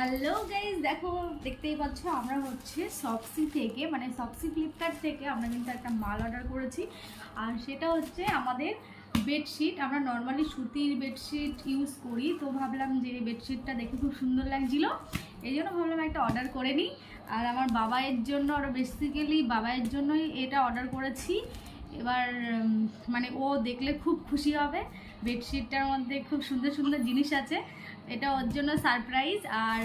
Hello guys দেখো, দেখতেই পাচ্ছ, আমরা হচ্ছে সক্সি থেকে মানে সক্সি ফ্লিপকার্ট থেকে আমরা কিন্তু একটা মাল অর্ডার করেছি। আর সেটা হচ্ছে আমাদের বেডশিট আমরা নর্মালি সুতির বেডশিট ইউজ করি, তো ভাবলাম যে বেডশিটটা দেখে খুব সুন্দর লাগছিল। এই জন্য ভাবলাম একটা অর্ডার করে নিই। আর আমার বাবাইয়ের জন্য আরও বেসিক্যালি বাবাইয়ের জন্যই এটা অর্ডার করেছি। এবার মানে ও দেখলে খুব খুশি হবে। বেডশিটটার মধ্যে খুব সুন্দর সুন্দর জিনিস আছে। এটা ওর জন্য সারপ্রাইজ আর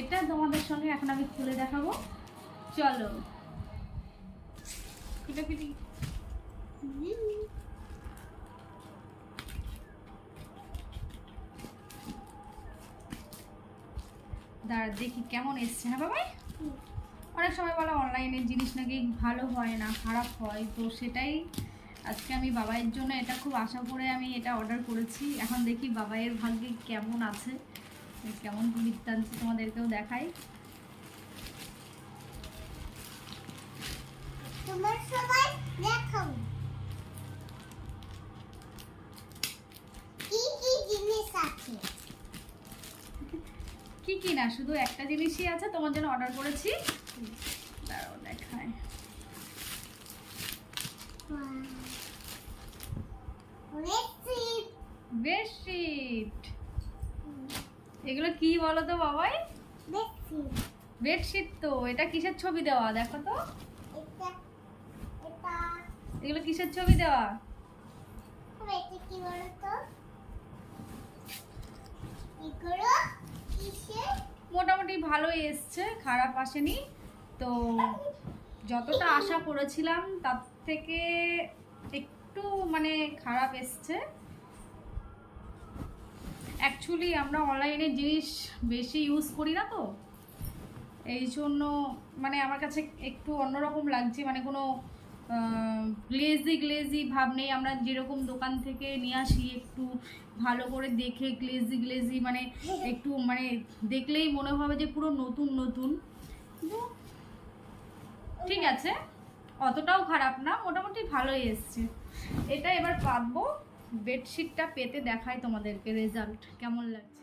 এটা তোমাদের সঙ্গে এখন আমি খুলে দেখাবো। চলো। দাঁড়া, দেখি কেমন এসছে হ্যাঁ বাবাই? অনেক সময় বলা অনলাইনের জিনিস নাকি ভালো হয় না, খারাপ হয়। তো সেটাই আজকে আমি বাবাইয়ের জন্য এটা খুব আশা করে আমি এটা অর্ডার করেছি। এখন দেখি বাবাইয়ের ভাগ্যে কেমন আছে। কেমন বৃত্তান্ত তোমাদেরকেও দেখাই। তোমার সবাই কি কি জিনিস আছে কি না শুধু একটা জিনিসই আছে, তোমার জন্য অর্ডার করেছি। দাঁড়াও দেখায় বেডশিট এগুলো কি বলো তো বাবাই? বেডশিট তো, এটা কিসের ছবি দেওয়া, দেখো তো। এগুলো কিসের ছবি দেওয়া? কি বলো তো এগুলো কিসের মোটামুটি ভালোই এসছে, খারাপ আসেনি। তো যতটা আশা করেছিলাম, তার থেকে একটু মানে খারাপ এসছে। অ্যাকচুয়ালি আমরা অনলাইনে জিনিস বেশি ইউজ করি না তো। এই জন্য মানে আমার কাছে একটু অন্যরকম লাগছে মানে কোনো গ্লেজি গ্লেজি ভাব নেই আমরা যেরকম দোকান থেকে নিয়ে আসি, একটু ভালো করে দেখে গ্লেজি গ্লেজি মানে একটু মানে দেখলেই মনে হবে যে পুরো নতুন নতুন। ঠিক আছে? অতটাও খারাপ না, মোটামুটি ভালোই এসছে। এটা এবার পাতবো বেডশিটটা পেতে দেখায় তোমাদেরকে রেজাল্ট কেমন লাগছে?